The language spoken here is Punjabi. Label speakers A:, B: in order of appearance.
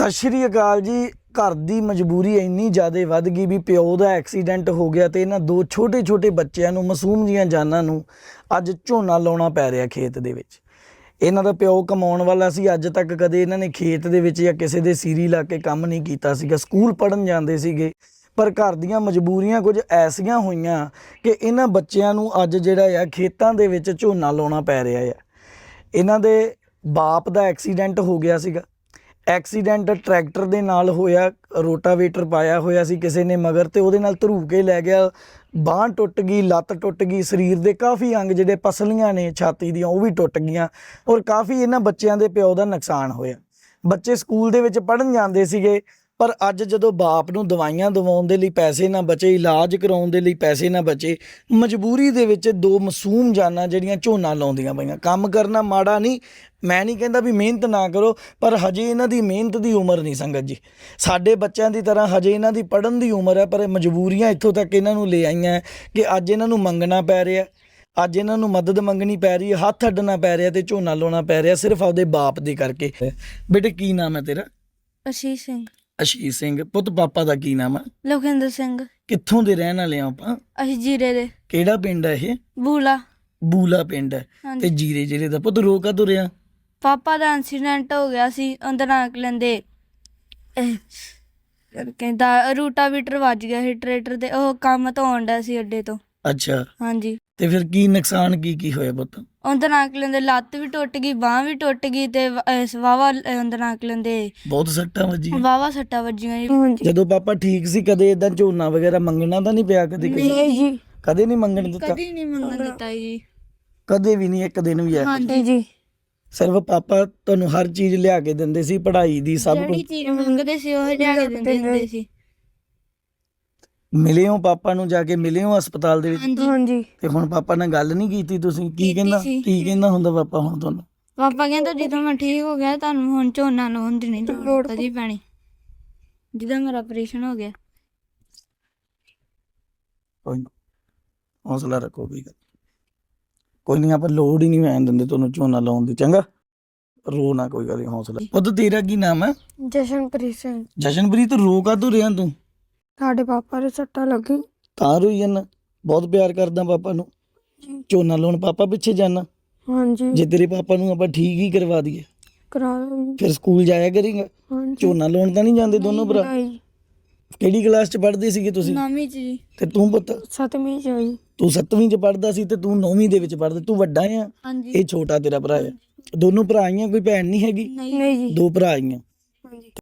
A: ਸਤਿ ਸ਼੍ਰੀ ਅਕਾਲ ਜੀ। ਘਰ ਦੀ ਮਜਬੂਰੀ ਇੰਨੀ ਜ਼ਿਆਦਾ ਵੱਧ ਗਈ ਵੀ ਪਿਓ ਦਾ ਐਕਸੀਡੈਂਟ ਹੋ ਗਿਆ ਤੇ ਇਹਨਾਂ ਦੋ ਛੋਟੇ-ਛੋਟੇ ਬੱਚਿਆਂ ਨੂੰ, ਮਾਸੂਮ ਜੀਆਂ ਜਾਨਾਂ ਨੂੰ ਅੱਜ ਝੋਨਾ ਲਾਉਣਾ ਪੈ ਰਿਹਾ ਖੇਤ ਦੇ ਵਿੱਚ। ਇਹਨਾਂ ਦਾ ਪਿਓ ਕਮਾਉਣ ਵਾਲਾ ਸੀ, ਅੱਜ ਤੱਕ ਕਦੇ ਇਹਨਾਂ ਨੇ ਖੇਤ ਦੇ ਵਿੱਚ ਜਾਂ ਕਿਸੇ ਦੇ ਸੀਰੀ ਲਾ ਕੇ ਕੰਮ ਨਹੀਂ ਕੀਤਾ ਸੀਗਾ, ਸਕੂਲ ਪੜਨ ਜਾਂਦੇ ਸੀਗੇ। ਪਰ ਘਰ ਦੀਆਂ ਮਜਬੂਰੀਆਂ ਕੁਝ ਐਸੀਆਂ ਹੋਈਆਂ ਕਿ ਇਹਨਾਂ ਬੱਚਿਆਂ ਨੂੰ ਅੱਜ ਜਿਹੜਾ ਆ ਖੇਤਾਂ ਦੇ ਵਿੱਚ ਝੋਨਾ ਲਾਉਣਾ ਪੈ ਰਿਹਾ ਆ। ਇਹਨਾਂ ਦੇ ਬਾਪ ਦਾ ਐਕਸੀਡੈਂਟ ਹੋ ਗਿਆ ਸੀਗਾ। ਐਕਸੀਡੈਂਟ ਟਰੈਕਟਰ ਦੇ ਨਾਲ ਹੋਇਆ, ਰੋਟਾਵੇਟਰ ਪਾਇਆ ਹੋਇਆ ਸੀ ਕਿਸੇ ਨੇ ਮਗਰ ਤੇ ਉਹਦੇ ਨਾਲ ਧਰੂ ਕੇ ਲੈ ਗਿਆ। ਬਾਂਹ ਟੁੱਟ ਗਈ, ਲੱਤ ਟੁੱਟ ਗਈ, ਸਰੀਰ ਦੇ ਕਾਫੀ ਅੰਗ ਜਿਹੜੇ ਪਸਲੀਆਂ ਨੇ ਛਾਤੀ ਦੀਆਂ, ਉਹ ਵੀ ਟੁੱਟ ਗਈਆਂ ਔਰ ਕਾਫੀ ਇਹਨਾਂ ਬੱਚਿਆਂ ਦੇ ਪਿਓ ਦਾ ਨੁਕਸਾਨ ਹੋਇਆ। ਬੱਚੇ ਸਕੂਲ ਦੇ ਵਿੱਚ ਪੜਨ ਜਾਂਦੇ ਸੀਗੇ ਪਰ ਅੱਜ ਜਦੋਂ ਬਾਪ ਨੂੰ ਦਵਾਈਆਂ ਦਿਵਾਉਣ ਦੇ ਲਈ ਪੈਸੇ ਨਾ ਬਚੇ, ਇਲਾਜ ਕਰਾਉਣ ਦੇ ਲਈ ਪੈਸੇ ਨਾ ਬਚੇ, ਮਜਬੂਰੀ ਦੇ ਵਿੱਚ ਦੋ ਮਾਸੂਮ ਜਾਨਾਂ ਜਿਹੜੀਆਂ ਝੋਨਾ ਲਾਉਂਦੀਆਂ ਪਈਆਂ। ਕੰਮ ਕਰਨਾ ਮਾੜਾ ਨਹੀਂ, ਮੈਂ ਨਹੀਂ ਕਹਿੰਦਾ ਵੀ ਮਿਹਨਤ ਨਾ ਕਰੋ, ਪਰ ਹਜੇ ਇਹਨਾਂ ਦੀ ਮਿਹਨਤ ਦੀ ਉਮਰ ਨਹੀਂ ਸੰਗਤ ਜੀ। ਸਾਡੇ ਬੱਚਿਆਂ ਦੀ ਤਰ੍ਹਾਂ ਹਜੇ ਇਹਨਾਂ ਦੀ ਪੜਨ ਦੀ ਉਮਰ ਹੈ, ਪਰ ਮਜਬੂਰੀਆਂ ਇੱਥੋਂ ਤੱਕ ਇਹਨਾਂ ਨੂੰ ਲੈ ਆਈਆਂ ਕਿ ਅੱਜ ਇਹਨਾਂ ਨੂੰ ਮੰਗਣਾ ਪੈ ਰਿਹਾ ਅੱਜ ਇਹਨਾਂ ਨੂੰ ਮਦਦ ਮੰਗਣੀ ਪੈ ਰਹੀ ਹੈ, ਹੱਥ ਅੱਡਣਾ ਪੈ ਰਿਹਾ ਤੇ ਝੋਨਾ ਲਾਉਣਾ ਪੈ ਰਿਹਾ, ਸਿਰਫ ਆਪਦੇ ਬਾਪ ਦੇ ਕਰਕੇ। ਬੇਟੇ, ਕੀ ਨਾਮ ਹੈ ਤੇਰਾ?
B: ਅਸ਼ੀਸ਼ ਸਿੰਘ।
A: ਅਸ਼ੀਸ਼ ਸਿੰਘ ਪੁੱਤ ਪਾਪਾ ਦਾ ਕੀ ਨਾਮ ਹੈ
B: ਲੋਖਿੰਦਰ ਸਿੰਘ।
A: ਕਿੱਥੋਂ ਦੇ ਰਹਿਣ ਵਾਲੇ ਆ ਆਪਾਂ?
B: ਅਸੀਂ ਜੀਰੇ ਦੇ।
A: ਕਿਹੜਾ ਪਿੰਡ ਹੈ ਇਹ?
B: ਬੂਲਾ।
A: ਬੂਲਾ ਪਿੰਡ ਹੈ ਤੇ ਜੀਰੇ ਜ਼ਿਲ੍ਹੇ ਦਾ ਪੁੱਤ ਰੋ ਕਦੋਂ ਰਿਆ
B: ਪਾਪਾ ਦਾ ਐਕਸੀਡੈਂਟ ਹੋ ਗਿਆ ਸੀ ਅੰਦਰ ਨਾਕ ਲੈਂਦੇ। ਇਹ ਕਹਿੰਦਾ ਰੂਟਾਵੀਟਰ ਵੱਜ ਗਿਆ ਸੀ ਟਰੈਕਟਰ ਤੇ ਉਹ ਕੰਮ ਤੋਂ ਆਉਂਦਾ ਸੀ ਅੱਡੇ ਤੋਂ।
A: ਅੱਛਾ।
B: ਹਾਂਜੀ।
A: ਤੇ ਫਿਰ ਕੀ ਨੁਕਸਾਨ ਕੀ ਕੀ ਹੋਇਆ ਪੁੱਤ?
B: ਅੰਦਰ ਨਾਕ ਲੈਂਦੇ ਲੱਤ ਵੀ ਟੁੱਟ ਗਈ ਬਾਹ ਵੀ ਟੁੱਟ ਗਈ ਤੇ ਵਾਵਾ ਅੰਦਰ ਨਾਕ ਲੈਂਦੇ।
A: ਬਹੁਤ ਸੱਟਾਂ ਵੱਜੀਆਂ।
B: ਵਾਵਾ ਸੱਟਾਂ ਵੱਜੀਆਂ ਜੀ।
A: ਜਦੋਂ ਪਾਪਾ ਠੀਕ ਸੀ ਕਦੇ ਇਦਾਂ ਝੋਨਾ ਵਗੈਰਾ ਮੰਗਣਾ ਤਾਂ ਨਹੀਂ ਪਿਆ ਕਦੇ
B: ਨਹੀਂ ਜੀ।
A: ਕਦੇ ਨਹੀਂ ਮੰਗਣ ਦਿੱਤਾ?
B: ਕਦੀ ਨਹੀਂ ਮੰਗਣ ਦਿੱਤਾ ਜੀ।
A: ਕਦੇ ਵੀ ਨਹੀਂ ਇੱਕ ਦਿਨ ਵੀ ਆਇਆ।
B: ਹਾਂਜੀ। ਜੀ।
A: ਸਿਰਫ ਪਾਪਾ ਤੁਹਾਨੂੰ ਹਰ ਚੀਜ਼ ਲਿਆ ਕੇ ਦਿੰਦੇ ਸੀ ਪੜ੍ਹਾਈ ਦੀ ਸਭ
B: ਜਿਹੜੀ
A: ਕੁਝ
B: ਚੀਜ਼ ਮੰਗਦੇ ਸੀ ਉਹ ਲਿਆ ਕੇ ਦਿੰਦੇ। ਸੀ।
A: ਮਿਲੇ ਹੋ ਪਾਪਾ ਨੂੰ ਜਾ ਕੇ ਮਿਲੇ ਹੋ ਹਸਪਤਾਲ ਦੇ ਵਿੱਚ?
B: ਹਾਂਜੀ।
C: ਹਾਂਜੀ।
A: ਤੇ ਹੁਣ ਪਾਪਾ ਨਾਲ ਗੱਲ ਨਹੀਂ ਕੀਤੀ ਤੁਸੀਂ? ਕੀ
B: ਕੀਤੀ
A: ਕਹਿੰਦਾ
B: ਸੀ।
A: ਕੀ ਕਹਿੰਦਾ ਹੁੰਦਾ ਪਾਪਾ ਹੁਣ ਤੁਹਾਨੂੰ?
B: ਪਾਪਾ ਕਹਿੰਦਾ ਜਦੋਂ ਮੈਂ ਠੀਕ ਹੋ ਗਿਆ ਤੁਹਾਨੂੰ ਹੁਣ ਝੋਨਾ ਲਾਉਣ ਦੀ ਨਹੀਂ ਲੋੜ ਕਦੀ ਪੈਣੀ। ਜਦੋਂ ਮੇਰਾ ਆਪਰੇਸ਼ਨ ਹੋ ਗਿਆ।
A: ਕੋਈ ਨੀ। ਹੌਸਲਾ ਰੱਖੋ ਵੀ ਗੱਲ ਕੋਈ ਨਹੀਂ ਆਪਾਂ ਲੋੜ ਹੀ ਨਹੀਂ ਪੈਣ ਦਿੰਦੇ ਤੁਹਾਨੂੰ ਝੋਨਾ ਲਾਉਣ ਦੀ। ਚੰਗਾ? ਰੋ ਨਾ ਕੋਈ ਗੱਲ ਨੀ, ਹੌਸਲਾ। ਪੁੱਤ ਤੇਰਾ ਕੀ ਨਾਮ ਹੈ?
C: ਜਸ਼ਨਪ੍ਰੀਤ ਸਿੰਘ।
A: ਜਸ਼ਨਪ੍ਰੀਤ ਰੋ ਕਾ ਤੂੰ ਰਿਆਂ ਤੂੰ?
C: ਸਾਡੇ ਪਾਪਾ ਦੇ ਸੱਟਾਂ ਲੱਗੀ
A: ਤਾਂ ਰੋਈ ਜਾਂਦਾ। ਬਹੁਤ ਪਿਆਰ ਕਰਦਾ ਪਾਪਾ ਨੂੰ।
C: ਜੀ।
A: ਝੋਨਾ ਲਾਉਣ ਪਾਪਾ ਪਿੱਛੇ ਜਾਣਾ।
C: ਹਾਂਜੀ।
A: ਜੇ ਤੇਰੇ ਪਾਪਾ ਨੂੰ ਆਪਾਂ ਠੀਕ ਹੀ ਕਰਵਾ ਦਈਏ।
C: ਕਰਾ ਦਿੰਦੇ।
A: ਫਿਰ ਸਕੂਲ ਜਾਇਆ ਕਰੇਗਾ।
C: ਹਾਂਜੀ।
A: ਝੋਨਾ ਲਾਉਣ ਤਾਂ ਨਹੀਂ ਜਾਂਦੇ ਦੋਨੋਂ ਭਰਾ। ਕਿਹੜੀ ਕਲਾਸ 'ਚ ਪੜ੍ਹਦੇ ਸੀਗੇ ਤੁਸੀਂ?
B: ਨਾਮੀ ਚ ਜੀ।
A: ਤੇ ਤੂੰ ਪੁੱਤ?
C: ਸੱਤਵੀਂ ਚ ਆਈ
A: ਤੂੰ 7ਵੀਂ 'ਚ ਪੜ੍ਹਦਾ ਸੀ ਤੇ ਤੂੰ 9ਵੀਂ ਦੇ ਵਿੱਚ ਪੜ੍ਹਦਾ। ਤੂੰ ਵੱਡਾ ਆ।
B: ਹਾਂਜੀ।
A: ਇਹ ਛੋਟਾ ਤੇਰਾ ਭਰਾ ਆ। ਦੋਨੋਂ ਭਰਾ ਆਈਆਂ ਕੋਈ ਭੈਣ ਨਹੀਂ ਹੈਗੀ?
B: ਨਹੀਂ।
C: ਨਹੀਂ ਜੀ
A: ਦੋ ਭਰਾ ਆਈਆਂ।
C: ਹਾਂਜੀ।